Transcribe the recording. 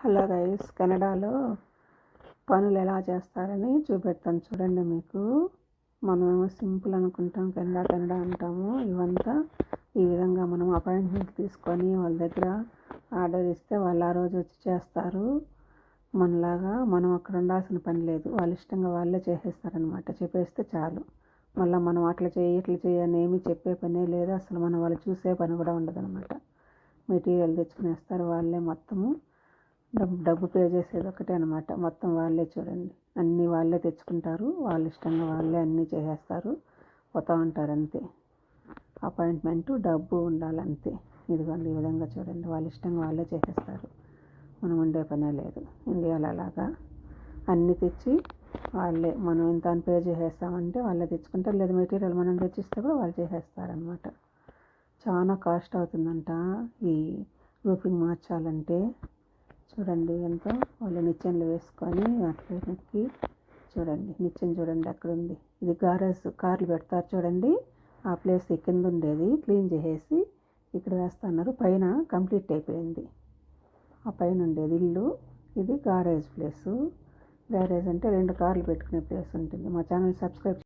Hello guys కెనడాలో పనులు ఎలా చేస్తారని చూపెడతాను చూడండి మీకు. మనమేమో సింపుల్ అనుకుంటాం కెనడా కెనడా అంటాము. ఇవంతా ఈ విధంగా మనం అపాయింట్మెంట్ తీసుకొని వాళ్ళ దగ్గర ఆర్డర్ ఇస్తే వాళ్ళు ఆ రోజు వచ్చి చేస్తారు. మనలాగా మనం అక్కడ ఉండాల్సిన పని లేదు. వాళ్ళు ఇష్టంగా వాళ్ళే చేసేస్తారనమాట చెప్పేస్తే చాలు. మళ్ళీ మనం అట్లా చేయి ఇట్లా చేయని ఏమీ చెప్పే పనే లేదు. అసలు మనం వాళ్ళు చూసే పని కూడా ఉండదనమాట మెటీరియల్ తెచ్చుకునేస్తారు వాళ్ళే మొత్తము. డబ్బు డబ్బు పే చేసేది ఒకటే అనమాట మొత్తం వాళ్ళే చూడండి. అన్నీ వాళ్ళే తెచ్చుకుంటారు. వాళ్ళ ఇష్టంగా వాళ్ళే అన్నీ చేసేస్తారు. పోతూ ఉంటారు అంతే. అపాయింట్మెంటు డబ్బు ఉండాలి అంతే ఇదిగోండి ఈ విధంగా చూడండి. వాళ్ళ ఇష్టంగా వాళ్ళే చేసేస్తారు. మనం ఉండే పనే లేదు. ఇండియాలో అలాగా. అన్నీ తెచ్చి వాళ్ళే. మనం ఇంత అని పే చేసేస్తామంటే వాళ్ళే తెచ్చుకుంటారు. లేదా మెటీరియల్ మనం తెచ్చిస్తే కూడా వాళ్ళు చేసేస్తారనమాట చాలా కాస్ట్ అవుతుందంట ఈ రూఫింగ్ మార్చాలంటే. చూడండి ఎంత. వాళ్ళు నిచ్చెనలు వేసుకొని అట్లా చూడండి నిచ్చెన చూడండి అక్కడ ఉంది ఇది గారేజ్ కార్లు పెడతారు చూడండి. ఆ ప్లేస్ కింద ఉండేది క్లీన్ చేసేసి ఇక్కడ వేస్తున్నారు. పైన కంప్లీట్ అయిపోయింది. ఆ పైన ఉండేది ఇల్లు. ఇది గారేజ్ ప్లేసు. గ్యారేజ్ అంటే రెండు కార్లు పెట్టుకునే ప్లేస్ ఉంటుంది. మా ఛానల్ సబ్స్క్రైబ్